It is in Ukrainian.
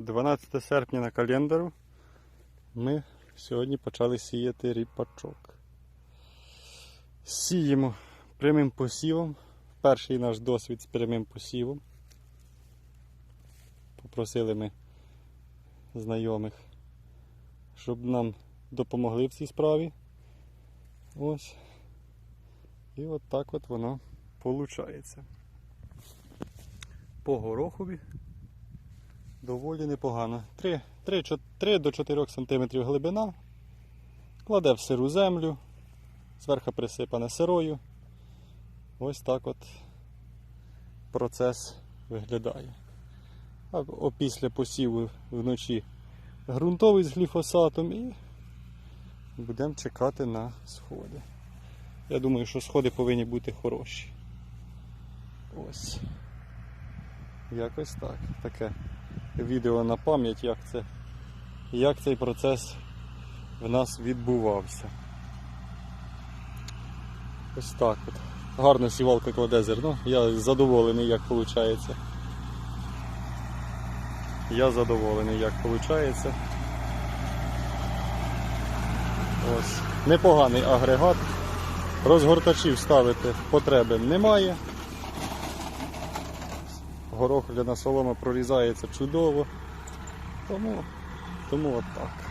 12 серпня на календару. Ми сьогодні почали сіяти ріпачок. Сіємо прямим посівом. Перший наш досвід з прямим посівом. Попросили ми знайомих, щоб нам допомогли в цій справі. Ось. І от так от воно виходить. По горохові доволі непогано. 3, 3, 3 до 4 см глибина. Кладе в сиру землю, зверху присипане сирою. Ось так от процес виглядає. А опісля посіву вночі ґрунтовий з гліфосатом і будемо чекати на сходи. Я думаю, що сходи повинні бути хороші. Ось. Якось так. Таке відео на пам'ять, як це, як цей процес в нас відбувався. Ось так от. Гарно сівалка кладе зерно. Я задоволений, як виходить. Я задоволений, як виходить. Ось. Непоганий агрегат. Розгортачів ставити потреби немає. Горох для солома прорізається чудово. Тому, тому от так.